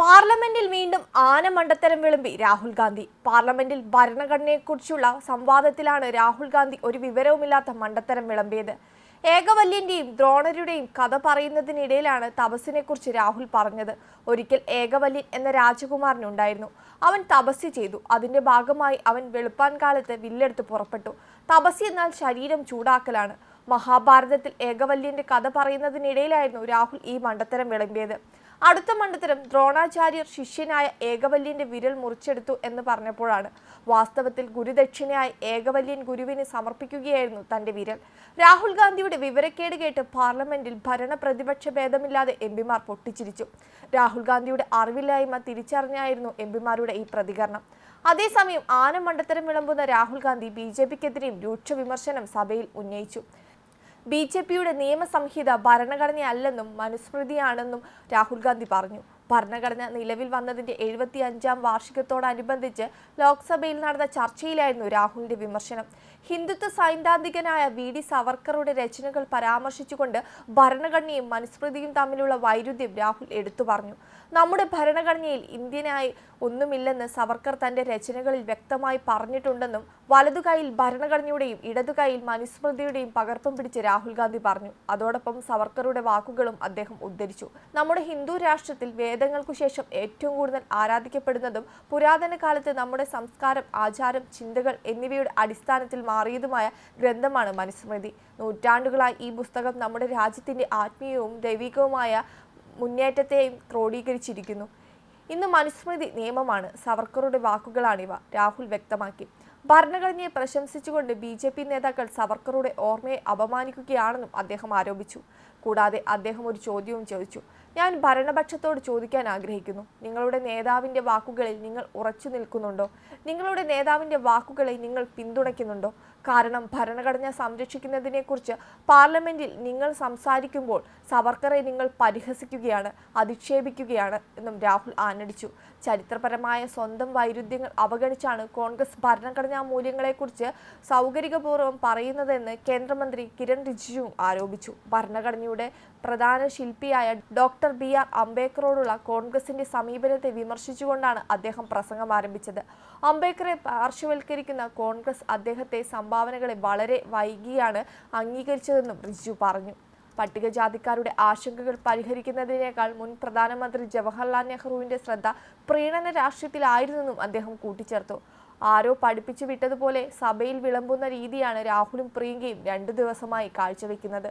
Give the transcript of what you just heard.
പാർലമെന്റിൽ വീണ്ടും ആനമണ്ടത്തരം വിളമ്പി രാഹുൽ ഗാന്ധി. പാർലമെന്റിൽ ഭരണഘടനയെക്കുറിച്ചുള്ള സംവാദത്തിലാണ് രാഹുൽ ഗാന്ധി ഒരു വിവരവുമില്ലാത്ത മണ്ടത്തരം വിളമ്പിയത്. ഏകവല്യന്റെയും ദ്രോണരുടെയും കഥ പറയുന്നതിനിടയിലാണ് തപസ്സിനെക്കുറിച്ച് രാഹുൽ പറഞ്ഞത്. ഒരിക്കൽ ഏകവല്യൻ എന്ന രാജകുമാരനുണ്ടായിരുന്നു. അവൻ തപസ്സി ചെയ്തു. അതിന്റെ ഭാഗമായി അവൻ വെളുപ്പാൻ കാലത്ത് വില്ലെടുത്ത് പുറപ്പെട്ടു. തപസ് എന്നാൽ ശരീരം ചൂടാക്കലാണ്. മഹാഭാരതത്തിൽ ഏകവല്യന്റെ കഥ പറയുന്നതിനിടയിലായിരുന്നു രാഹുൽ ഈ മണ്ടത്തരം വിളമ്പിയത്. അടുത്ത മണ്ഡലത്തിലും ദ്രോണാചാര്യർ ശിഷ്യനായ ഏകവല്യന്റെ വിരൽ മുറിച്ചെടുത്തു എന്ന് പറഞ്ഞപ്പോഴാണ് വാസ്തവത്തിൽ ഗുരുദക്ഷിണയായി ഏകവല്യൻ ഗുരുവിന് സമർപ്പിക്കുകയായിരുന്നു തന്റെ വിരൽ. രാഹുൽ ഗാന്ധിയുടെ വിവരക്കേട് കേട്ട് പാർലമെന്റിൽ ഭരണ പ്രതിപക്ഷ ഭേദമില്ലാതെ എം പിമാർ പൊട്ടിച്ചിരിച്ചു. രാഹുൽ ഗാന്ധിയുടെ അറിവില്ലായ്മ തിരിച്ചറിഞ്ഞായിരുന്നു എം പിമാരുടെ ഈ പ്രതികരണം. അതേസമയം ആനമണ്ടത്തരം വിളമ്പുന്ന രാഹുൽ ഗാന്ധി ബി ജെ പിക്കെതിരെയും രൂക്ഷ വിമർശനം സഭയിൽ ഉന്നയിച്ചു. ബി ജെ പിയുടെ നിയമസംഹിത ഭരണഘടനയല്ലെന്നും മനുസ്മൃതിയാണെന്നും രാഹുൽ ഗാന്ധി പറഞ്ഞു. ഭരണഘടന നിലവിൽ വന്നതിന്റെ എഴുപത്തി അഞ്ചാം വാർഷികത്തോടനുബന്ധിച്ച് ലോക്സഭയിൽ നടന്ന ചർച്ചയിലായിരുന്നു രാഹുലിന്റെ വിമർശനം. ഹിന്ദുത്വ സൈദ്ധാന്തികനായ വി. ഡി. സവർക്കറുടെ രചനകൾ പരാമർശിച്ചുകൊണ്ട് ഭരണഘടനയും മനുസ്മൃതിയും തമ്മിലുള്ള വൈരുദ്ധ്യം രാഹുൽ എടുത്തു പറഞ്ഞു. നമ്മുടെ ഭരണഘടനയിൽ ഇന്ത്യനായി ഒന്നുമില്ലെന്ന് സവർക്കർ തന്റെ രചനകളിൽ വ്യക്തമായി പറഞ്ഞിട്ടുണ്ടെന്നും വലതുകൈയിൽ ഭരണഘടനയുടെയും ഇടതുകൈയിൽ മനുസ്മൃതിയുടെയും പകർപ്പും പിടിച്ച് രാഹുൽ ഗാന്ധി പറഞ്ഞു. അതോടൊപ്പം സവർക്കറുടെ വാക്കുകളും അദ്ദേഹം ഉദ്ധരിച്ചു. നമ്മുടെ ഹിന്ദു രാഷ്ട്രത്തിൽ വേദങ്ങൾക്കു ശേഷം ഏറ്റവും കൂടുതൽ ആരാധിക്കപ്പെടുന്നതും പുരാതന കാലത്ത് നമ്മുടെ സംസ്കാരം ആചാരം ചിന്തകൾ എന്നിവയുടെ അടിസ്ഥാനത്തിൽ മാറിയതുമായ ഗ്രന്ഥമാണ് മനുസ്മൃതി. നൂറ്റാണ്ടുകളായി ഈ പുസ്തകം നമ്മുടെ രാജ്യത്തിന്റെ ആത്മീയവും ദൈവികവുമായ മുന്നേറ്റത്തെയും ക്രോഡീകരിച്ചിരിക്കുന്നു. ഇന്ന് മനുസ്മൃതി നിയമമാണ്. സവർക്കറുടെ വാക്കുകളാണിവ. രാഹുൽ വ്യക്തമാക്കി. ഭരണഘടനയെ പ്രശംസിച്ചുകൊണ്ട് ബി നേതാക്കൾ സവർക്കറുടെ ഓർമ്മയെ അപമാനിക്കുകയാണെന്നും അദ്ദേഹം ആരോപിച്ചു. കൂടാതെ അദ്ദേഹം ഒരു ചോദ്യവും ചോദിച്ചു. ഞാൻ ഭരണപക്ഷത്തോട് ചോദിക്കാൻ ആഗ്രഹിക്കുന്നു. നിങ്ങളുടെ നേതാവിന്റെ വാക്കുകളിൽ നിങ്ങൾ ഉറച്ചു നിൽക്കുന്നുണ്ടോ? നിങ്ങളുടെ നേതാവിന്റെ വാക്കുകളെ നിങ്ങൾ പിന്തുണയ്ക്കുന്നുണ്ടോ? കാരണം ഭരണഘടന സംരക്ഷിക്കുന്നതിനെക്കുറിച്ച് പാർലമെന്റിൽ നിങ്ങൾ സംസാരിക്കുമ്പോൾ സവർക്കറെ നിങ്ങൾ പരിഹസിക്കുകയാണ് അധിക്ഷേപിക്കുകയാണ് എന്നും രാഹുൽ ആനടിച്ചു ചരിത്രപരമായ സ്വന്തം വൈരുദ്ധ്യങ്ങൾ അവഗണിച്ചാണ് കോൺഗ്രസ് ഭരണഘടനാ മൂല്യങ്ങളെക്കുറിച്ച് സൗകര്യപൂർവം പറയുന്നതെന്ന് കേന്ദ്രമന്ത്രി കിരൺ റിജിജുവും ആരോപിച്ചു. ഭരണഘടനയുടെ പ്രധാന ശില്പിയായ ഡോക്ടർ ബി ആർ അംബേദ്കറോടുള്ള കോൺഗ്രസിന്റെ സമീപനത്തെ വിമർശിച്ചുകൊണ്ടാണ് അദ്ദേഹം പ്രസംഗം ആരംഭിച്ചത്. അംബേദ്കറെ പാർശ്വവൽക്കരിക്കുന്ന കോൺഗ്രസ് അദ്ദേഹത്തെ സംഭാവനകളെ വളരെ വൈകിയാണ് അംഗീകരിച്ചതെന്നും റിജു പറഞ്ഞു. പട്ടികജാതിക്കാരുടെ ആശങ്കകൾ പരിഹരിക്കുന്നതിനേക്കാൾ മുൻ പ്രധാനമന്ത്രി ജവഹർലാൽ നെഹ്റുവിന്റെ ശ്രദ്ധ പ്രീണന രാഷ്ട്രീയത്തിലായിരുന്നെന്നും അദ്ദേഹം കൂട്ടിച്ചേർത്തു. ആരോ പഠിപ്പിച്ചു വിട്ടതുപോലെ സഭയിൽ വിളമ്പുന്ന രീതിയാണ് രാഹുലും പ്രിയങ്കയും രണ്ടു ദിവസമായി കാഴ്ചവെക്കുന്നത്.